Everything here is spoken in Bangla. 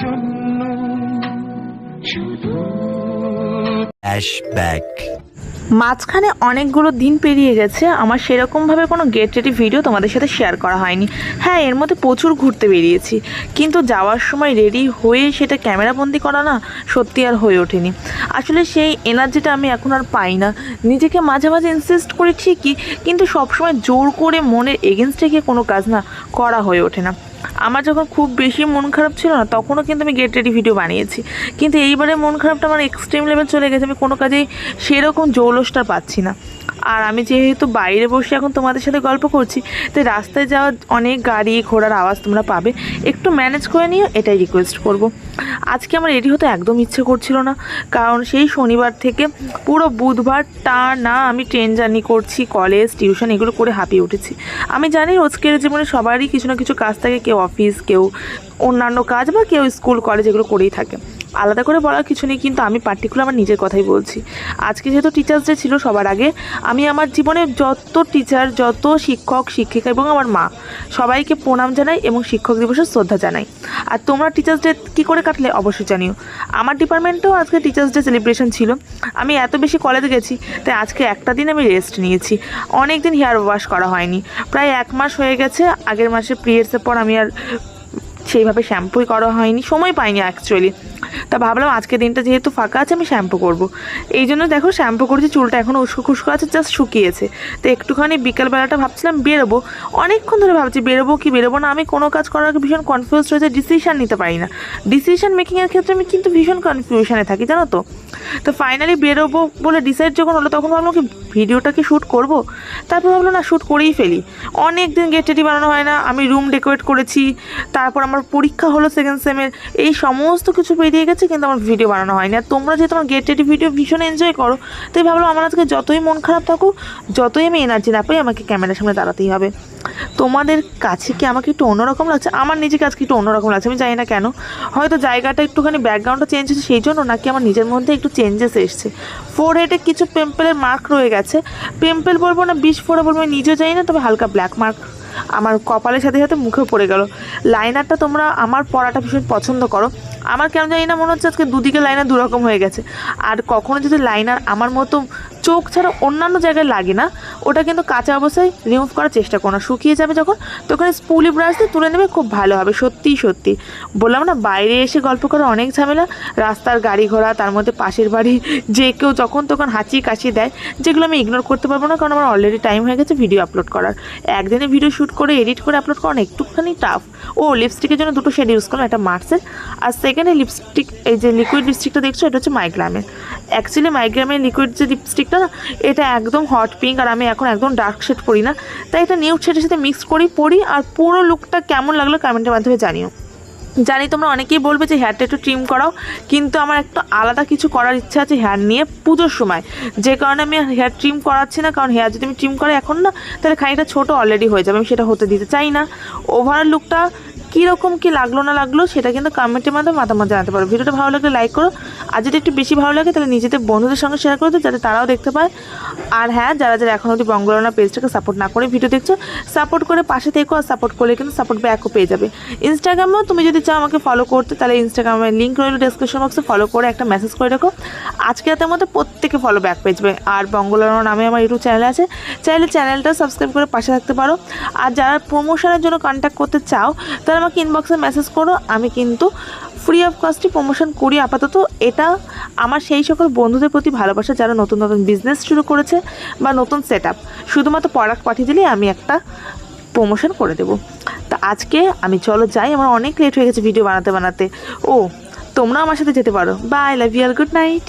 জন্য মাঝখানে অনেকগুলো দিন পেরিয়ে গেছে, আমার সেরকমভাবে কোনো গেট রেডি ভিডিও তোমাদের সাথে শেয়ার করা হয়নি। হ্যাঁ এর মধ্যে প্রচুর ঘুরতে বেরিয়েছি, কিন্তু যাওয়ার সময় রেডি হয়ে সেটা ক্যামেরাবন্দি করা না, সত্যি আর হয়ে ওঠেনি। আসলে সেই এনার্জিটা আমি এখন আর পাই না। নিজেকে মাঝে মাঝে ইনসিস্ট করি ঠিকই, কিন্তু সবসময় জোর করে মনের এগেনস্টে গিয়ে কোনো কাজ না করা হয়ে ওঠে না। আমার যখন খুব বেশি মন খারাপ ছিল না, তখনও কিন্তু আমি গেট রেডি ভিডিও বানিয়েছি। কিন্তু এইবারে মন খারাপটা আমার এক্সট্রিম লেভেল চলে গেছে, আমি কোনো কাজেই সেরকম জৌলসটা পাচ্ছি না। আর আমি যেহেতু বাইরে বসে এখন তোমাদের সাথে গল্প করছি, তাই রাস্তায় যাওয়া অনেক গাড়ি, ঘোড়ার আওয়াজ তোমরা পাবে। একটু ম্যানেজ করে নিও, এটাই রিকোয়েস্ট করব। আজকে আমার রেডি হতে একদম ইচ্ছে করছিল না, কারণ সেই শনিবার থেকে পুরো বুধবার টা না আমি ট্রেন জার্নি করছি কলেজ টিউশন এগুলো করে হাঁপিয়ে উঠেছি। আমি জানি রোজকের জীবনে সবারই কিছু না কিছু কাজ থাকে, কেউ অফিস কেউ অন্যান্য কাজ বা কেউ স্কুল কলেজ এগুলো করেই থাকে। আলাদা করে বলার কিছু নেই, কিন্তু আমি পার্টিকুলার আমার নিজের কথাই বলছি। আজকে যেহেতু টিচার্স ডে ছিল সবার আগে, আমি আমার জীবনে যত টিচার যত শিক্ষক, শিক্ষিকা এবং আমার মা, সবাইকে প্রণাম জানাই এবং শিক্ষক দিবসের শ্রদ্ধা জানাই। আর তোমরা টিচার্স ডে কী করে কাটলে অবশ্যই জানিও। আমার ডিপার্টমেন্টেও আজকে টিচার্স ডে সেলিব্রেশন ছিল। আমি এত বেশি কলেজে গেছি, তাই আজকে একটা দিন আমি রেস্ট নিয়েছি। অনেক দিন হেয়ার ওয়াশ করা হয়নি। প্রায় এক মাস হয়ে গেছে, আগের মাসে পিরিয়ডসের পর আমি আর সেইভাবে শ্যাম্পুই করা হয়নি। সময় পাইনি অ্যাকচুয়ালি তা ভাবলাম আজকে দিনটা যেহেতু ফাঁকা আছে, আমি শ্যাম্পু করব। এই জন্য দেখো শ্যাম্পু করেছি, চুলটা এখন উস্কো খুস্কো আছে জাস্ট শুকিয়েছে। তো একটুখানি বিকালবেলাটা ভাবছিলাম বেরোবো। অনেকক্ষণ ধরে ভাবছি বেরোবো কি বেরোবো না, আমি কোনো কাজ করার আগে ভীষণ কনফিউজ রয়েছে ডিসিশান নিতে পারি না। ডিসিশান মেকিংয়ের ক্ষেত্রে আমি কিন্তু ভীষণ কনফিউশনে থাকি, জানো তো? তো ফাইনালি বেরোবো বলে ডিসাইড যখন হলো, তখন ভাবলাম কি ভিডিওটা কি শ্যুট করব? তারপর ভাবলাম না শ্যুট করেই ফেলি। অনেক দিন গেট রেডি বানানো হয় না, আমি রুম ডেকোরেট করেছি, তারপর আমার পরীক্ষা হলো সেকেন্ড সেমের এই সমস্ত কিছু পেরিয়ে গেছে, কিন্তু আমার ভিডিও বানানো হয়নি। আর তোমরা যেহেতু আমার গেট ভিডিও ভীষণ এনজয় করো, তাই ভাবলাম আমার আজকে যতই মন খারাপ থাকুক, যতই আমি এনার্জি না পাই, আমাকে ক্যামেরার সামনে দাঁড়াতেই হবে। তোমাদের কাছে কি আমাকে একটু অন্যরকম লাগছে? আমার নিজেকে আজকে একটু অন্যরকম লাগছে? আমি জানি না কেন। হয়তো জায়গাটা একটুখানি ব্যাকগ্রাউন্ডটা চেঞ্জ হচ্ছে সেই জন্য নাকি আমার নিজের মধ্যে একটু চেঞ্জেস এসছে। ফোর হেডে কিছু পেম্পেলের মার্ক রয়ে গেছে। পেম্পেল বলব না, বিষ ফোরে বলব, আমি নিজেও জানি না, তবে হালকা ব্ল্যাক মার্ক আমার কপালের সাথে সাথে মুখে পড়ে গেল। লাইনারটা তোমরা আমার পড়াটা ভীষণ পছন্দ করো। আমার কেন জানি না মনে হচ্ছে আজকে দুদিকে লাইনার দুরকম হয়ে গেছে। আর কখনো যদি লাইনার আমার মতো চোখ ছাড়া অন্যান্য জায়গায় লাগে না, ওটা কিন্তু কাঁচা অবস্থায় রিমুভ করার চেষ্টা করো শুকিয়ে যাবে যখন, তখন স্পুলি ব্রাশ দিয়ে তুলে নেবে, খুব ভালো হবে সত্যিই সত্যি। বললাম না, বাইরে এসে গল্প করা অনেক ঝামেলা, রাস্তার গাড়ি ঘোড়া, তার মধ্যে পাশের বাড়ি, যে কেউ যখন তখন হাঁচি কাশি দেয়, যেগুলো আমি ইগনোর করতে পারব না, কারণ আমার অলরেডি টাইম হয়ে গেছে ভিডিও আপলোড করার। একদিনে ভিডিও শ্যুট করে এডিট করে আপলোড করা না একটুখানি টাফ ও লিপস্টিকের জন্য দুটো শেড ইউজ করলাম, একটা মার্সের আর সেকেন্ডে লিপস্টিক এই যে লিকুইড লিপস্টিকটা দেখছ, এটা হচ্ছে মাইগ্রামের অ্যাকচুয়ালি মাইগ্রামের লিকুইড যে লিপস্টিকটা না এটা একদম হট পিঙ্ক আর আমি এখন একদম ডার্ক শেড পরি না। তাই এটা নিউড শেডের সাথে মিক্স করি, পরি আর পুরো লুকটা কেমন লাগল কমেন্টের মাধ্যমে জানিও। জানি তোমরা অনেকেই বলবে যে হেয়ারটা একটু ট্রিম করাও, কিন্তু আমার একটু আলাদা কিছু করার ইচ্ছা আছে হেয়ার নিয়ে পুজোর সময়। যে কারণে আমি হেয়ার ট্রিম করাচ্ছি না, কারণ হেয়ার যদি আমি ট্রিম করি এখন না, তাহলে খানিকটা ছোটো অলরেডি হয়ে যাবে, আমি সেটা হতে দিতে চাই না। ওভারঅল লুকটা কীরকম কী লাগল না লাগল সেটা কিন্তু কমেন্টের মাধ্যমে মাতামত জানাতে পারো। ভিডিওটা ভালো লাগলে লাইক করো। আর যদি একটু বেশি ভালো লাগে, তাহলে নিজেদের বন্ধুদের সঙ্গে শেয়ার করে দিও, যাতে তারাও দেখতে পায়। আর হ্যাঁ যারা যারা এখন অবধি বঙ্গলনা পেজটাকে সাপোর্ট না করে ভিডিও দেখছ সাপোর্ট করে পাশে থেকো আর সাপোর্ট করলে কিন্তু সাপোর্ট ব্যাকও পেয়ে যাবে। ইনস্টাগ্রামেও তুমি যদি চাও আমাকে ফলো করতে, তাহলে ইনস্টাগ্রামের লিঙ্ক রইল ডিসক্রিপশন বক্সে ফলো করে একটা মেসেজ করে রাখো। আজকে রাতের মধ্যে প্রত্যেকে ফলো ব্যাক পেয়ে যাবে। আর বঙ্গলনা নামে আমার ইউটিউব চ্যানেল আছে। চাইলে চ্যানেলটা সাবস্ক্রাইব করে পাশে থাকতে পারো। আর যারা প্রমোশনের জন্য কন্ট্যাক্ট করতে চাও, তারা আমাকে ইনবক্সে মেসেজ করো, আমি কিন্তু ফ্রি অফ কস্টে প্রমোশন করি আপাতত। এটা আমার সেই সকল বন্ধুদের প্রতি ভালোবাসা যারা নতুন নতুন বিজনেস শুরু করেছে বা নতুন সেট আপ শুধুমাত্র প্রোডাক্ট পাঠিয়ে দিলেই আমি একটা প্রমোশন করে দেবো। তা আজকে আমি চলো যাই, আমার অনেক লেট হয়ে গেছে ভিডিও বানাতে বানাতে। ও, তোমরা আমার সাথে যেতে পারো। বাই লাভ ইউ আর গুড নাইট